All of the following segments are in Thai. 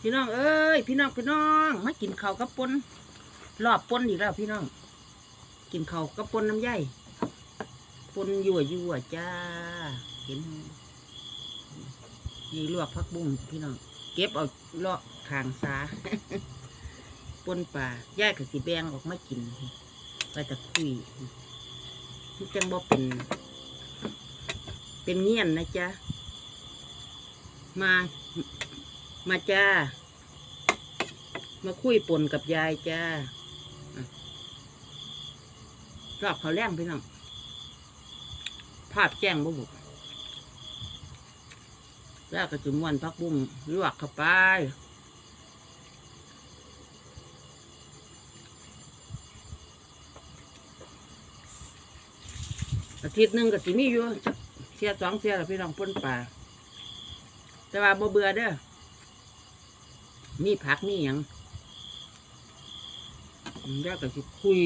พี่น้องเอ้ยพี่น้องพี่น้องมากินข้าวกับปนรอบปนอีกแล้วพี่น้อง กินข้าวกับปนน้ำใยปนยั่วยั่วจ้าเห็นยีลวกพักบุ้งพี่น้องเก็บเอาเลาะทางซาปนป่าย่ายกับสีแบงออกมากินไปต่คุยมันจังบ่เป็น เป็นเงี้ยนนะจ๊ะมา มาจ้า มาคุยปนกับยายจ้ารอบเขาแรงพี่น้องภาพแจ้งบ่บุกแล้วก็จุมวันพักบุ้งลวกเข้าไปอาทิตย์หนึ่งก็สิมีอยู่เสียสองเสียแล้วพี่น้องปนป่า แต่ว่าบ่เบื่อเด้อ มีผักมีหยังอืมแล้วก็สิคุย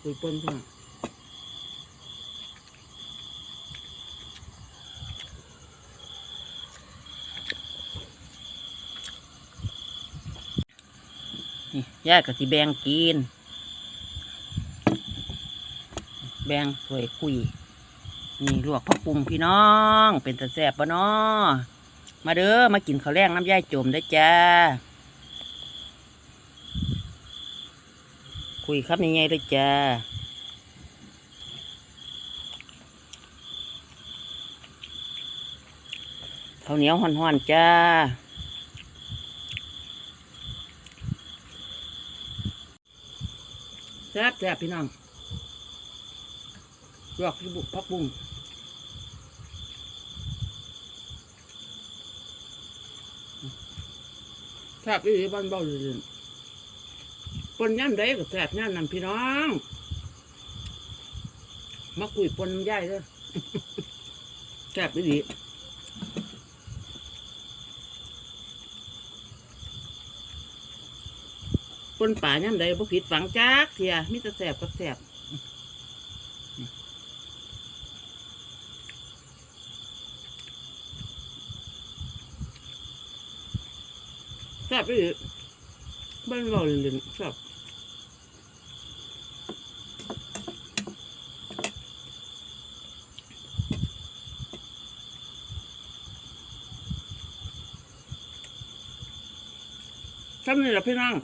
คุยปนเพื่อนนี่ยาก็สิแบ่งกิน แบ่งสวยคุย นี่ลวกผักปุงพี่น้อง เป็นตะแสบปะเนาะมาเด้อมากินข้าวแรงน้ำย่ายจมได้จ้า คุยครับยังไงด้จ้าข้าวเหนียวห่อนๆจ้าแซ่บแซ่บพี่น้อง ลวกที่บุกพักบุ้งแซ่บอีบ้านเบาเลยปนย่ำได้ก็แซ่บย่ำนั่นพี่น้องมาคุยปนน้ำย่ายเด้อแซ่บอีหลีปนป่าย่ำได้บ่ผิดฝังจักเทียมิตรแซ่บกับแซ่บ แซ่บอีกบ้านเราเลยเลยแซ่บทำนี่แหละพี่น้อง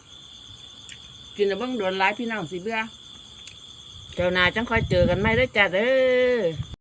กินแต่เบิ่งโดนร้ายพี่น้องสิเบื่อเจ้านาจังคอยเจอกันไหมเด้อจ้าเด้อ